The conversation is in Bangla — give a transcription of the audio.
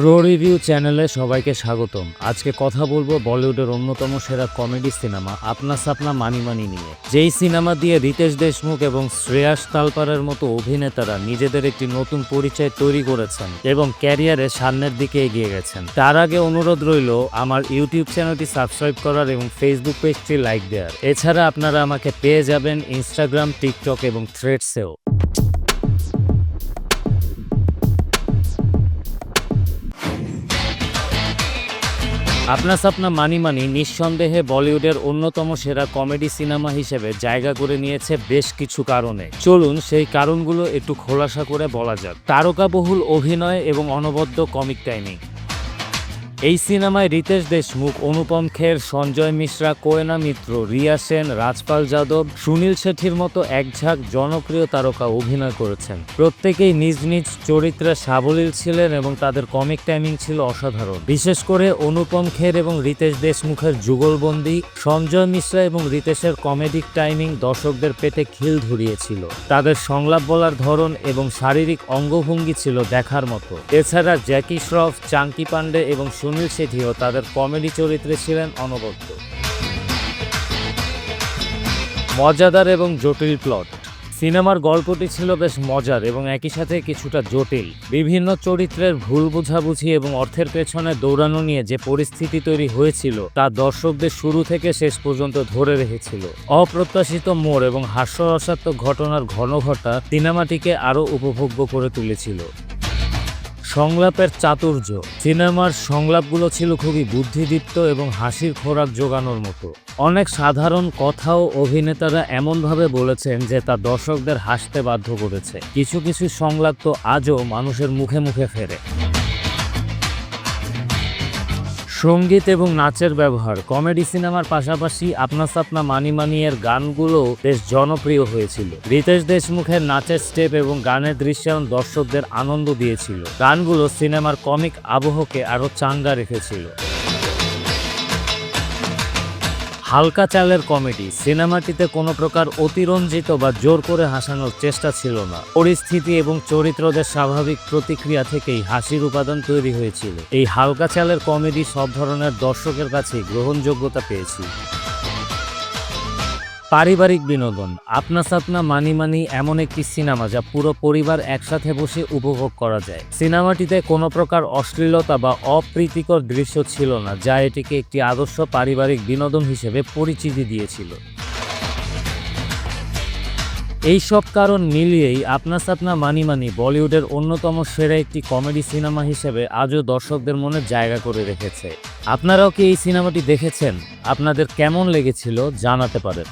প্রো রিভিউ চ্যানেলে সবাইকে স্বাগতম। আজকে কথা বলব বলিউডের অন্যতম সেরা কমেডি সিনেমা, আপনা সাপনা মানি মানি নিয়ে। যেই সিনেমা দিয়ে রিতেশ দেশমুখ এবং শ্রেয়াস তালপারের মতো অভিনেতারা নিজেদের একটি নতুন পরিচয় তৈরি করেছেন এবং ক্যারিয়ারে সামনের দিকে এগিয়ে গেছেন। তার আগে অনুরোধ রইল, আমার ইউটিউব চ্যানেলটি সাবস্ক্রাইব করার এবং ফেসবুক পেজটি লাইক দেওয়ার। এছাড়া আপনারা আমাকে পেয়ে যাবেন ইনস্টাগ্রাম টিকটক এবং থ্রেডসেও আপনা সাপনা মানি মানি নিঃসন্দেহে বলিউডের অন্যতম সেরা কমেডি সিনেমা হিসেবে জায়গা করে নিয়েছে বেশ কিছু কারণে। চলুন সেই কারণগুলো একটু খোলাসা করে বলা যাক। তারকা বহুল অভিনয় এবং অনবদ্য কমিক টাইমিং। এই সিনেমায় রিতেশ দেশমুখ, অনুপম খের, সঞ্জয় মিশ্রা, কোয়েনা মিত্র, রিয়া সেন, রাজপাল যাদব, সুনীল শেঠির মতো একঝাঁক জনপ্রিয় তারকা অভিনয় করেছেন। প্রত্যেকেই নিজ নিজ চরিত্রে সাবলীল ছিলেন এবং তাদের কমিক টাইমিং ছিল অসাধারণ। বিশেষ করে অনুপম খের এবং রিতেশ দেশমুখের যুগলবন্দি, সঞ্জয় মিশ্রা এবং রিতেশের কমেডিক টাইমিং দর্শকদের পেটে খিল ধরিয়েছিল। তাদের সংলাপ বলার ধরন এবং শারীরিক অঙ্গভঙ্গি ছিল দেখার মতো। এছাড়া জ্যাকি শ্রফ, চাঙ্কি পান্ডে এবং সুনীল শেঠিও তাদের কমেডি চরিত্রে ছিলেন অনবদ্য। মজাদার এবং জটিল প্লট। সিনেমার গল্পটি ছিল বেশ মজার এবং একই সাথে কিছুটা জটিল। বিভিন্ন চরিত্রের ভুল বোঝাবুঝি এবং অর্থের পেছনে দৌড়ানো নিয়ে যে পরিস্থিতি তৈরি হয়েছিল, তা দর্শকদের শুরু থেকে শেষ পর্যন্ত ধরে রেখেছিল। অপ্রত্যাশিত মোড় এবং হাস্যরসাত্মক ঘটনার ঘন ঘটা সিনেমাটিকে আরও উপভোগ্য করে তুলেছিল। সংলাপের চাতুর্য। সিনেমার সংলাপগুলো ছিল খুবই বুদ্ধিদীপ্ত এবং হাসির খোরাক জোগানোর মতো। অনেক সাধারণ কথাও অভিনেতারা এমনভাবে বলেছেন যে তা দর্শকদের হাসতে বাধ্য করেছে। কিছু কিছু সংলাপ তো আজও মানুষের মুখে মুখে ফেরে। সংগীত এবং নাচের ব্যবহার, কমেডি সিনেমার পাশাপাশি আপনা সাপনা মানি মানি এর গানগুলো বেশ জনপ্রিয় হয়েছিল। রিতেশ দেশমুখের নাচের স্টেপ এবং গানের দৃশ্যায়ন দর্শকদের আনন্দ দিয়েছিল। গানগুলো সিনেমার কমিক আবহকে আরও চাঙ্গা রেখেছিল। হালকা চালের কমেডি। সিনেমাটিতে কোনো প্রকার অতিরঞ্জিত বা জোর করে হাসানোর চেষ্টা ছিল না। পরিস্থিতি এবং চরিত্রদের স্বাভাবিক প্রতিক্রিয়া থেকেই হাসির উপাদান তৈরি হয়েছিল। এই হালকা চালের কমেডি সব ধরনের দর্শকের কাছে গ্রহণযোগ্যতা পেয়েছি। পারিবারিক বিনোদন আপনা সাপনা মানি মানি এমন একটি সিনেমা যা পুরো পরিবার একসাথে বসে উপভোগ করা যায়। সিনেমাটিতে কোনো প্রকার অশ্লীলতা বা অপ্রীতিকর দৃশ্য ছিল না, যা এটিকে একটি আদর্শ পারিবারিক বিনোদন হিসেবে পরিচিতি দিয়েছিল। এই সব কারণ মিলিয়েই আপনা সাপনা মানি মানি বলিউডের অন্যতম সেরা একটি কমেডি সিনেমা হিসেবে আজও দর্শকদের মনে জায়গা করে রেখেছে। আপনারাও কি এই সিনেমাটি দেখেছেন? আপনাদের কেমন লেগেছিল? জানাতে পারেন।